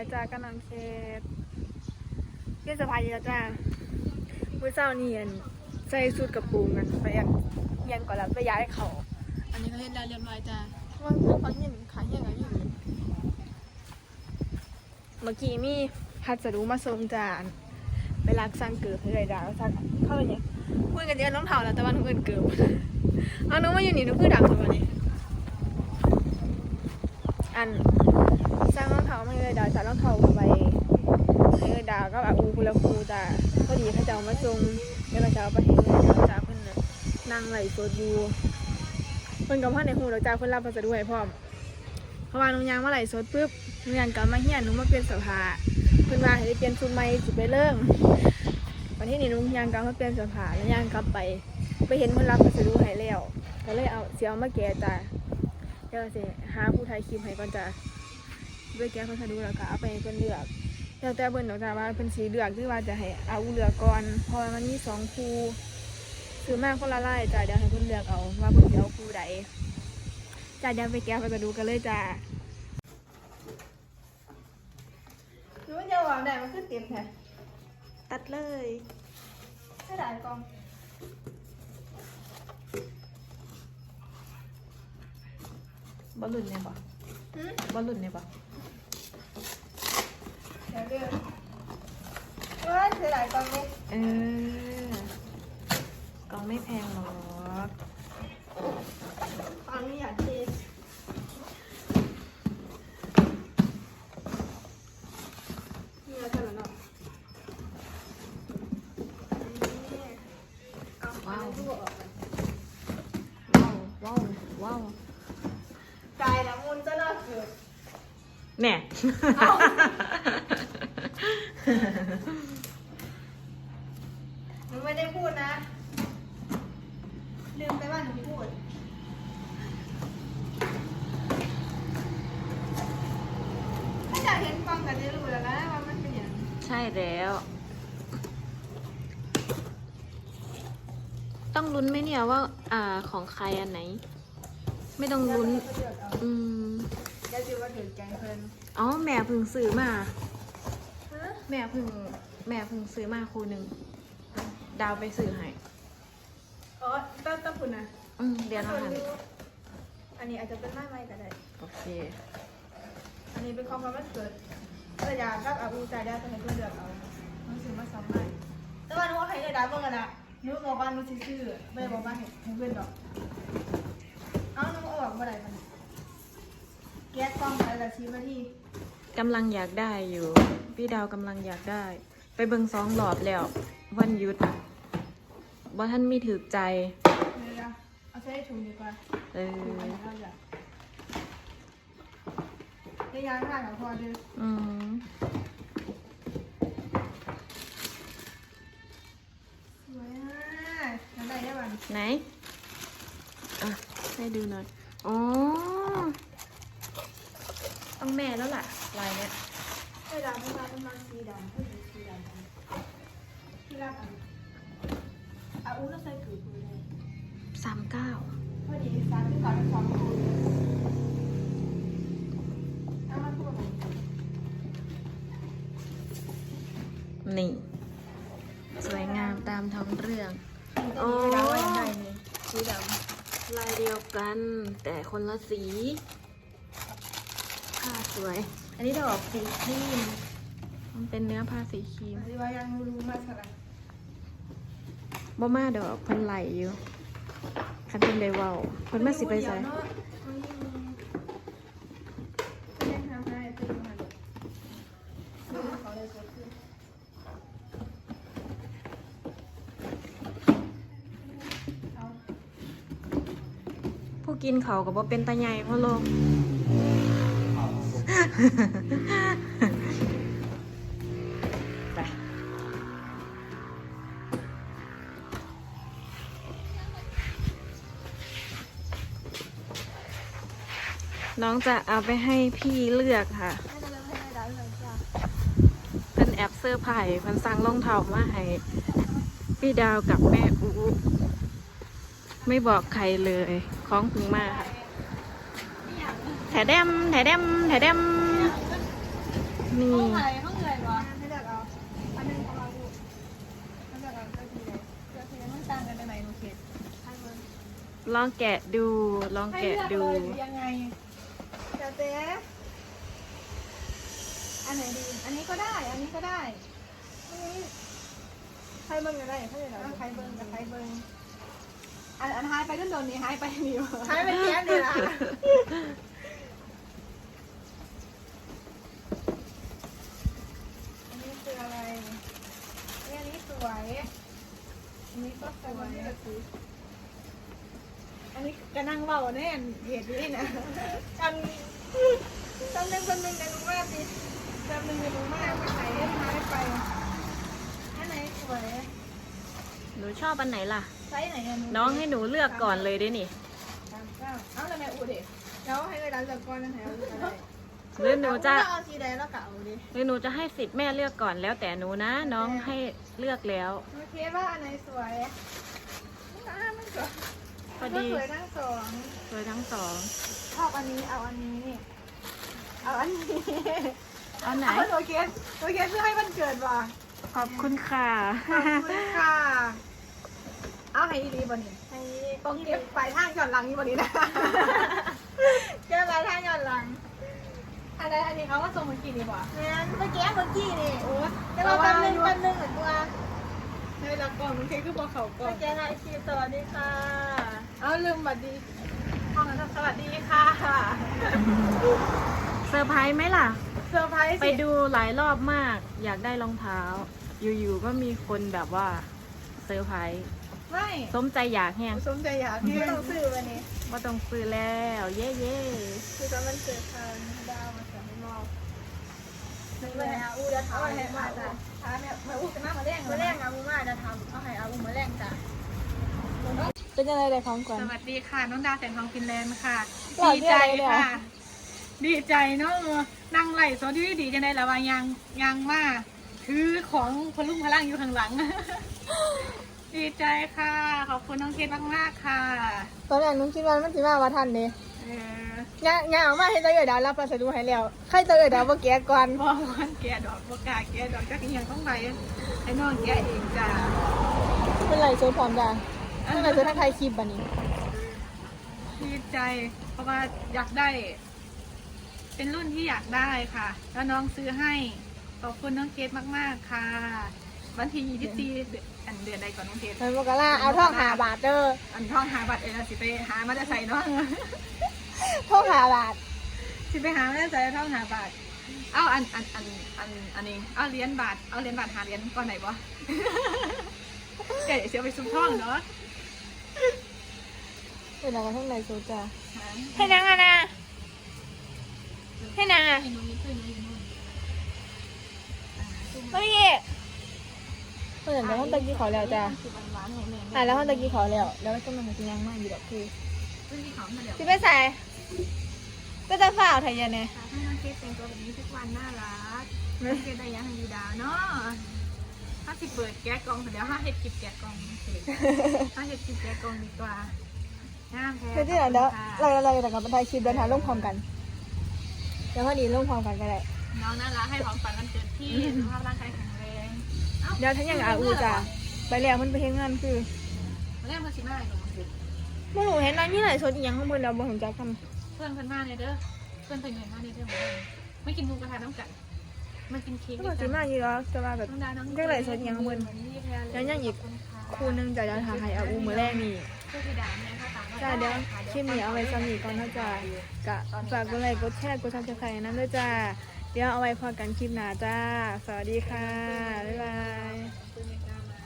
แล้วจ้าก็น้องเคสเพื่อนสะพายแล้วจ้าเมื่อเช้านี่อันใส่สูทกระโปรงกันไปอันเรียนก่อนแล้วไปย้ายเขา อันนี้ก็เล่นได้เรียบร้อยจ้าว่างเขาเห็นขาเห็นอะไรอยู่เมื่อกี้มีพัสดุมาส่งจานไปรักสร้างเกิดให้ไรดาวสักเข้าไปเนี่ยพูดกันเยอะน้องเท่าแล้วแต่ว่าน้องเอินเกิดเอาน้องมาอยู่นี่น้องคือดังตัวนี้อัน สร้างรองเท้าไม่เลยดาวจากรองเท้าไปให้เลยดาวก็แบบอูคุละคูแต่พอดีเขาจะเอามาจงเดี๋ยวเราจะเอาไปให้เลยดาวจาเพิ่นน่ะนั่งไหลโซดยูเพิ่นกับพ่อในหูเราจาเพิ่นรับพัสดุให้พร้อมเพราะว่าน้องยางมาไหลโซดปุ๊บน้องยางกลับมาเฮียนหนุ่มาเปลี่ยนเสื้อผ้าเพิ่นว่าให้ได้เปลี่ยนชุดใหม่สิไปเริ่มวันที่นี่น้องยางกลับมาเปลี่ยนเสื้อผ้าแล้วยางกลับไป ไปเห็นเพิ่นรับพัสดุให้แล้วก็เลยเอาเสียเอามาแกะจ้ะเดี๋ยวสิหาผู้ถ่ายคลิปให้ก่อนจ้ะ ด้วยแก้พัสดุแล้วก็เอาไปให้เพิ่นเลือกแล้วแต่เพิ่นดอกจ้าว่าเพิ่นสีเลือกคือว่าจะให้เอาเลือกก่อนเพราะว่ามันมีสองคู่ซื้อมาคนละลายจ้าเดี๋ยวให้เพิ่นเลือกเอาว่าเพิ่นจะเอาคู่ใดจ้าเดี๋ยวไปแก้พัสดุกันเลยจ้าคือมันจะวางได้มันคือเต็มแท้ตัดเลยไม่ได้กองบอลลุนเนี่ยปะหืมบอลลุนเนี่ยปะ เดี๋ยวเดือว่าเสียดายกองนี้เออกล่องไม่แพงหรอกฟังนี่อยากเทนี่เราจะแล้วเนาะนี่เอาอันนั้นทุกออกไปว้าวว้าวว้าวกายละมุนจะน่าเกิด แน่ เอ้า หนูไม่ได้พูดนะ ลืมไปว่าหนูพูด ถ้าอยากเห็นกล้องกันจะรู้แล้วนะว่ามันเป็นอย่าง ใช่แล้ว ต้องลุ้นไหมเนี่ยว่า อ่าของใครอันไหน ไม่ต้องลุ้น อืมเดี๋ยวจะว่าถึงแกงเพลินอ๋อแม่เพึ่งซื้อมาฮะ แม่เพึ่งแม่เพึ่งซื้อมาคู่หนึ่ง ดาวไปซื้อให้อ๋อต้องต้องคุณนะอืมเดี๋ยวนะส่คะอันนี้อาจจะเป็นไม้ไม้ก็ได้ โอเค อันนี้เป็นของความมันเกิดเอออยากกับอาอูใจได้แต่ให้เพื่อนเลือกเอามันซื้อมาสองใบแต่ว่าหนูว่าให้เลยดาเบิ่งกันนะหนูบอกว่าหนูสิซื้อไม่ได้บอกว่าให้ให้เพื่อนดอก เอาหนูเอาออกมาได้มันแก๊สกล้องไปละชี้มาที่ กำลังอยากได้อยู่ พี่ดาวกำลังอยากได้ ไปเบิ่งสองหลอบแล้ว วันหยุดว่าท่านมีถือใจเดี๋ยวนะเอาใช้ถุงดีกว่าเอถุงออันนี้เราอยากได้ยางข้างกับพอเดืออืมสวยมากแล้วได้ได้บันไหน อะ ให้ดูหน่อย อ๋อ ต้องแม่แล้วล่ะลายเนี้ยได้ดำไม่มาเป็นมาสีดำผู้หญิงสีดำที่รักอันอาอูต้องใส่กือคุยเลยสามเก้าพอดีสามที่สามสองคูเอามาพูดกันนี่ สวยงามตามท้องเรื่องโอ้ยดำว่ายังไงนี่สีดลายเดียวกัน แต่คนละสี ผ้าสวยำอันนี้ดอกสีครีม มันเป็นเนื้อผ้าสีครีมอันนี้ว่ายังรู้มากสักอะไรบ่มาดอกเพิ่นไหลอยู่คันเพิ่นได้เว้าเพิ่นมาสิไปใส่เนาะมันยิ่งเล่นทำให้ตื่นมาดูเขาเลยสดขึ้นเอาผู้กินเขาวก็บ่เป็นตาใหญ่เพราะโลกไป น้องจะเอาไปให้พี่เลือกค่ะเป็นแอปเสื้อร์ไผ่เพิ่นสั่งรองเท้ามาให้พี่ดาวกับแม่อูไม่บอกใครเลย ของพึงมาค่ะแถเดมแถเดมแถเดม นี่ห้องอะไรห้องอะไรวะให้เลือกเอาอันหนึงของเราลูกให้เลือกเอาเลือกทีไหนเดี๋ยวทีนี้มันต่างกันตรงไหนหนูเขตให้เบิ่งลองแกะดู ลองให้แกะเลือกดู เลยหรือยังไงเดี๋ยวเจ๊อันไหนดีอันนี้ก็ได้ อันนี้ก็ได้อันนี้ใครเบิ่งก็ได้ให้เลือกเอาเอาใครเบิ้งกับใครเบิ้งอันอันหายไปต้นโดนนี่หายไปนี่วะใช้เป็นแก๊สเลยล่ะ อันนี้คืออะไรนี่อันนี้ส วยอันนี้ก็สวยอันนี้จะนั่งเบาแน่นเหตุนี้นะกันตำหนึ่งคนหนึ่งในรู้ว่าดิแป๊บนึงจะรู้มากไปไหนได้หายไปอันไหนสวยหนูชอบอันไหนล่ะ ไซส์ไหนอะหน้องให้หนูเลือกก่อนเลยได้นี่ สามเก้าเอาแล้วแม่อูเด็กแล้วให้เวลาเลือกก้อนนั่นแหละเอาลูกอะ หรือหนูจะเอาสีแดงแล้วก็เอาดิหรือหนูจะให้สิทธิ์แม่เลือกก่อนแล้วแต่หนูนะ น้องให้เลือกแล้วโอเคว่าอันไหนสวยอ่ามันสวยพอดีสวยทั้งสองสวยทั้งสองชอบอันนี้เอาอันนี้เอาอันนี้เอาไหนเอาโอเคโอเคเพื่อให้มันเกิดว่ะขอบคุณค่ะขอบคุณค่ะเอาให้ดีบ่นี่ให้ต้องเก็บปลายทางก่อนหลังนี่บ่นี่นะแก้มาทางย้อนหลัง อันไหนอันนี้เขาว่าทรงเมื่อกี้นี่บ่งั้นเมื่อกี้เมื่อกี้นี่โอ้แต่เราแป๊บนึงแป๊บนึงเหมือนตัวในหลักก่อนมันเคยคือบ่เขาก่อเมื่อนกี้ไงคีสวัสดีค่ะเอาลืมบัดดีห้องนั้นสวัสดีค่ะเซอร์ไพรส์ไหมล่ะ เซอร์ไพรส์ไปสิดูหลายรอบมาก อยากได้รองเท้า อยู่ๆก็มีคนแบบว่าเซอร์ไพรส์ไม่สมใจอยากแฮงสมใจอยากไม่เนี่ยต้องซื้อวันนี้ว่าต้องซื้อแล้ว เย่เย่คือตอนมันเกิดทางดาวมาจากข้างนอก นึกเลยนะอู้จะทำให้มาจ้ะท้าแม่แม่อู้จะมามาแรงมาแรกอาบูมาจะทำเอาให้อาบูมาแรกจ้ะเป็นยังไงได้ของก่อนสวัสดีค่ะ น้องดาวแสงทองฟินแลนด์ค่ะหล่อดีเยี่ยใจมเลยอะค่ะ ดีใจเนาะนั่งไหลโซนที่ดีจังได้แล้วว่ายังยังมาถือของพลุงพลังอยู่ข้างหลัง ดีใจค่ะ ขอบคุณน้องเคสมากๆค่ะ ตอนแรกนุ้งคิดว่ามันสิมาว่าทันเด้ เอองานงานออกมาให้เจ้าเอ๋ยดาวรับพัสดุให้แล้วใครเจ้าเอ๋ยดาวบ่แกะก่อนบอกวันแกะดอกบกล้าแกะดอกจักอหยังต้องไปให้น้องแกะเองจ้าเป็นไรโซนพร้อมจ้ะเป็นไรโซนทักทายคลิปบัดนี้ดีใจ เพราะว่าอยากได้ เป็นรุ่นที่อยากได้ค่ะ แล้วน้องซื้อให้ ขอบคุณน้องเกดมาก ๆ ค่ะ วันที่ยี่สิบสี่เดื อนอันเดือนใดก่อนน้องเกดมันบอกว่าเอาท่องหาบาทเด้ออันท่องหาบัตรเองนะสิไปหามาจะใส่เนาะท่องหาบาทสิไปหามาจะใส่ท่องหาบัตรเอาอันอันอันอันอันนี้เอาเหรียญบาทเอาเหรียญบาทหาเหรียญก่อนไหนบ่เดี๋ยวเสียไปซุ่มท่องเนาะเป็นอะไรกันท่องไหนโซจ้ะหาให้นางอะนะให้นางอะให้น้องนี่ขึ้นนี่นู่นเมื่อกี้เพื่อนแต่ห้องตะกี้ขอแล้วจ้ะคือหวานๆของแม่อะแล้วห้องตะกี้ขอแล้ว แล้วก็มันจะยังมากอยู่ดอกคือซึ่งที่เขามาเดี๋ยวสิไปใส่ก็จะฝ่าเอาไทยยันเนี่ยให้น้องเกดแต่งตัวแบบนี้ทุกวันน่ารักน้องเกดได้ยังให้ดีดาวเนาะถ้าสิเปิดแก๊กกล่องเดี๋ยวห้าเห็ดกิบแก๊กกล่องโอเคห้าเห็ดกิบแก๊กกล่องดีกว่าน้ำแพ้คือที่ไหนเดี๋ยวค่ะเราเราเรากับบันไทยคลิปเดินทางลงพร้อมกันเดี๋ยวพอดีลงพร้อมกันก็ได้ น้องน่ารักให้ของฝันวันเกิดที่สุขภาพร่างกายแข็งแรงเดี๋ยวทั้งอย่างอาอูจ้ะไปแล้วมันไปเฮ็ดงานคือมาเล่นมาสิมาหนูมื่อหนูเห็นนางนี่ไหนสดอีหยังข้างบนเราบ่เห็นจักทเพื่อนเพื่อนมาเลยเด้อ เพื่อนเพื่อนเงินมาเลยเด้อไม่กินหมูกระทะน้ำกันมากินเค้กำก็บอกสิมาอยู่แล้วจะมาแบบน้องดาวน้องจักไหนสดอีหยังข้างบนแล้วยังอีกคู่หนึงจะจะถ่ายอาอูมื้อแรกนี่เพื่อที่ด่าเนี่ยค่ะตามจ้าเดี๋ยวคลิปนี้เอาไว้ซ้ำอีกก่อนนะจ้ะกะฝากกดไลค์กดแชร์กดซับสไครต์นั้นด้วยจ้า เดี๋ยวเอาไว้พอกันคลิปหน้าจ้า สวัสดีค่ะ บ๊ายบาย